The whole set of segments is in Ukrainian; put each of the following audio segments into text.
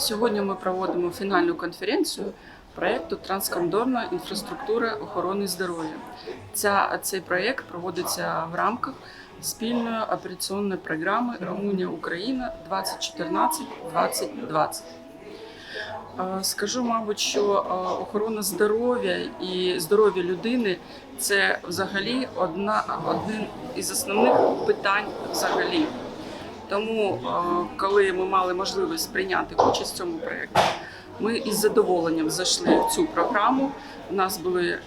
Сьогодні ми проводимо фінальну конференцію проєкту Транскордонна інфраструктура охорони здоров'я. Ця, цей проєкт проводиться в рамках спільної операційної програми Румунія-Україна 2014-2020. Е, Скажу, мабуть, що е, охорона здоров'я і здоров'я людини це взагалі одна один із основних питань взагалі. Тому, коли ми мали можливість прийняти участь в цьому проєкті, ми із задоволенням зайшли в цю програму. У нас були е,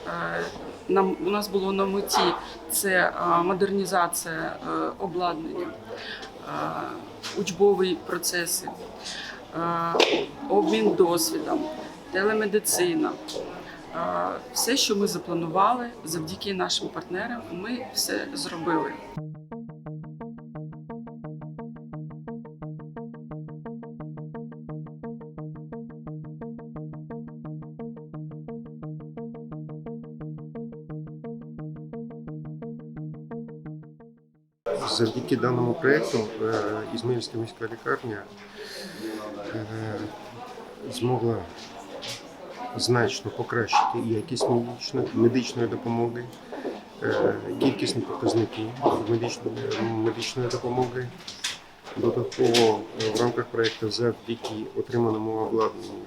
нам у нас було на меті це модернізація е, обладнання, учбові процеси, е, обмін досвідом, телемедицина. Все, що ми запланували, завдяки нашим партнерам, ми все зробили. Завдяки даному проєкту е, Ізмаїльська міська лікарня е, змогла значно покращити якість медичної, допомоги, е, кількісні показники медичної, допомоги. Додатково в рамках проєкту завдяки отриманому обладнанню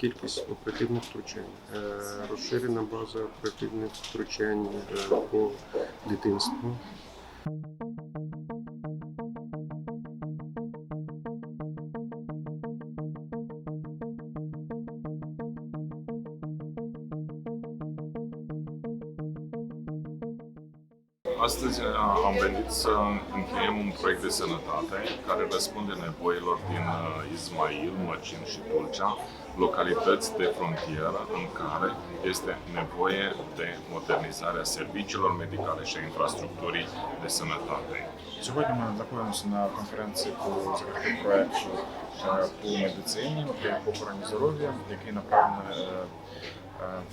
кількість оперативних втручань, розширена база оперативних втручань по дитинству. Astăzi uh, am venit să încheiem un proiect de sănătate care răspunde nevoilor din uh, Ismail, Măcin și Tulcea, localități de frontieră în care este nevoie de modernizarea serviciilor medicale și a infrastructurii de sănătate. Сьогодні ми знаходимося на конференції по закритому проекту е, по медицині по охороні здоров'я, який направлений е, е,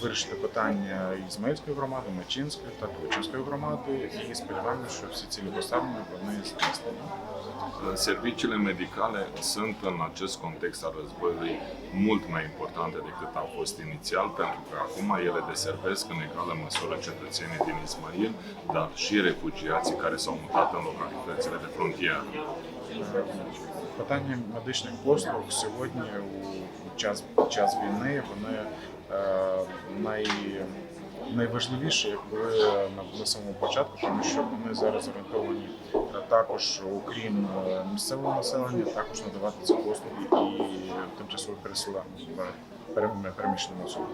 вирішити питання Ізмаїльської громади, Мечинської та Тучинської громади. І сподіваємося, що всі цілі поставлені вони здійснені. Serviciile medicale sunt în acest context al războiului mult mai importante decât au fost inițial, pentru că acum ele deservesc în egală măsură cetățenii din Ismail, dar și refugiații care s-au mutat în localitățile de frontieră. Е, Питання медичних послуг сьогодні у час, під час війни вони е, най, найважливіші, як були на, на самому початку, тому що вони зараз орієнтовані е, також, окрім е, місцевого населення, також надавати ці послуги і тимчасово переселеним перем- переміщеним особам.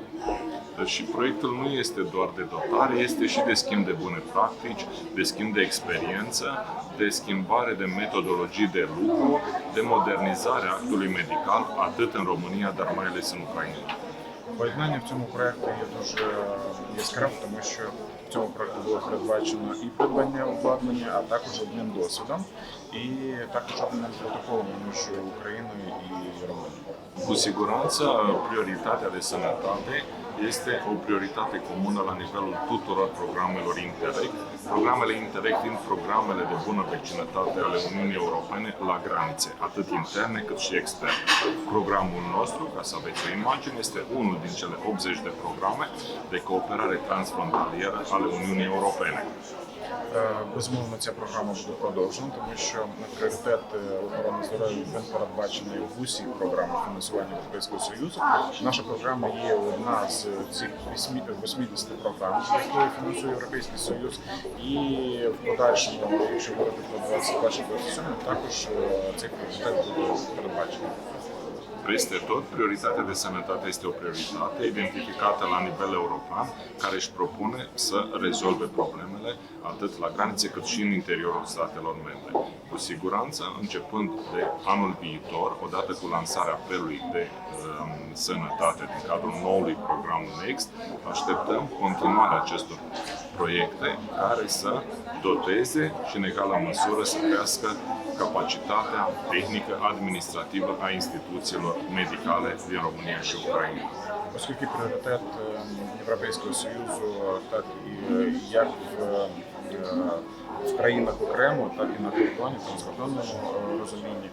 Deci și proiectul nu este doar de dotare, este și de schimb de bune practici, de schimb de experiență, de schimbare de metodologii de lucru, de modernizare a actului medical, atât în România, dar mai ales în Ucraina. Поєднання в цьому проєкті є дуже яскравим, тому що в цьому проєкті було передбачено і придбання обладнання, а також обмін досвідом, і також обмін протоколом між Україною і Румунією. Cu siguranță, prioritatea de este o prioritate comună la nivelul tuturor programelor Interreg. Programele Interreg fiind programele de bună vecinătate ale Uniunii Europene la granițe, atât interne cât și externe. Programul nostru, ca să aveți o imagine, este unul din cele 80 de programe de cooperare transfrontalieră ale Uniunii Europene. Е, Безумовно, ця програма буде продовжена, тому що пріоритет охорони здоров'я він передбачений в усіх програмах фінансування Європейського Союзу. Наша програма є одна з цих 80 програм, які фінансує Європейський Союз. І в подальшому, якщо говорити про 21-27, також е, цей пріоритет буде передбачений. Peste tot, prioritatea de sănătate este o prioritate identificată la nivel european, care își propune să rezolve problemele atât la granițe cât și în interiorul statelor membre. Cu siguranță, începând de anul viitor, odată cu lansarea apelului de um, sănătate din cadrul noului program NEXT, așteptăm continuarea acestor proiecte care să doteze și în egală măsură să crească capacitatea tehnică administrativă a instituțiilor medicale din România și Ucraina. Оскільки пріоритет е, Європейського Союзу, так і е, як в країнах окремо, так і на кордоні, транскордонному е, розумінні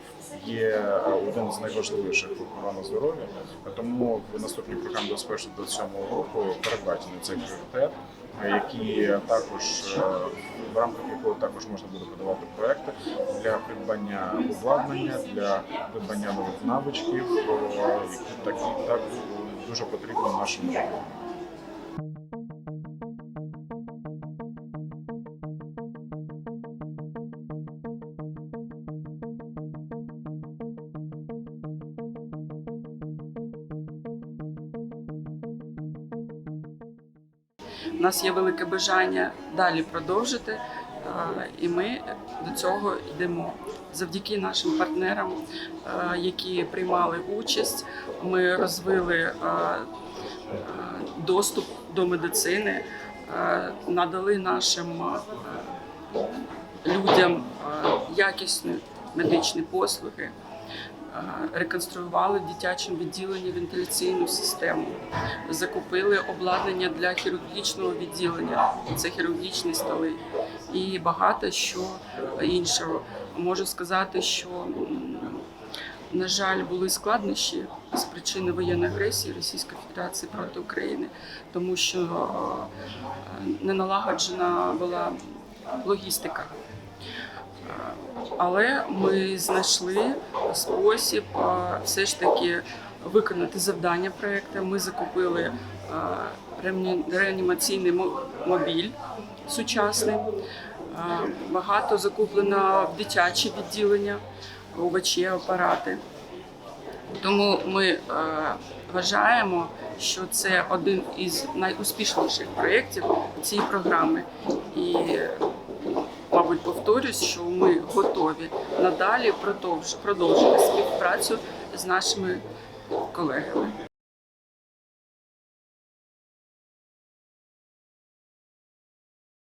є е, один з найважливіших охорона здоров'я. Тому в наступній програмі 21-27 року передбачений цей пріоритет, який також е, в рамках якого також можна буде подавати проекти для придбання обладнання, для придбання нових навичків, які так, так дуже потрібні нашим У нас є велике бажання далі продовжити, е, і ми до цього йдемо. Завдяки нашим партнерам, е, які приймали участь, ми розвили е, доступ до медицини, надали нашим людям якісні медичні послуги. Е, Реконструювали в дитячому відділенні вентиляційну систему, закупили обладнання для хірургічного відділення, це хірургічні столи і багато що іншого. Можу сказати, що на жаль, були складнощі з причини воєнної агресії Російської Федерації проти України, тому що е, не налагоджена була логістика. Але ми знайшли спосіб все ж таки виконати завдання проекту. Ми закупили реанімаційний мобіль сучасний. Багато закуплено в дитячі відділення, УВЧ, апарати. Тому ми вважаємо, що це один із найуспішніших проєктів цієї програми. І, мабуть, повторюсь, що ми готові надалі продовж- продовжити співпрацю з нашими колегами.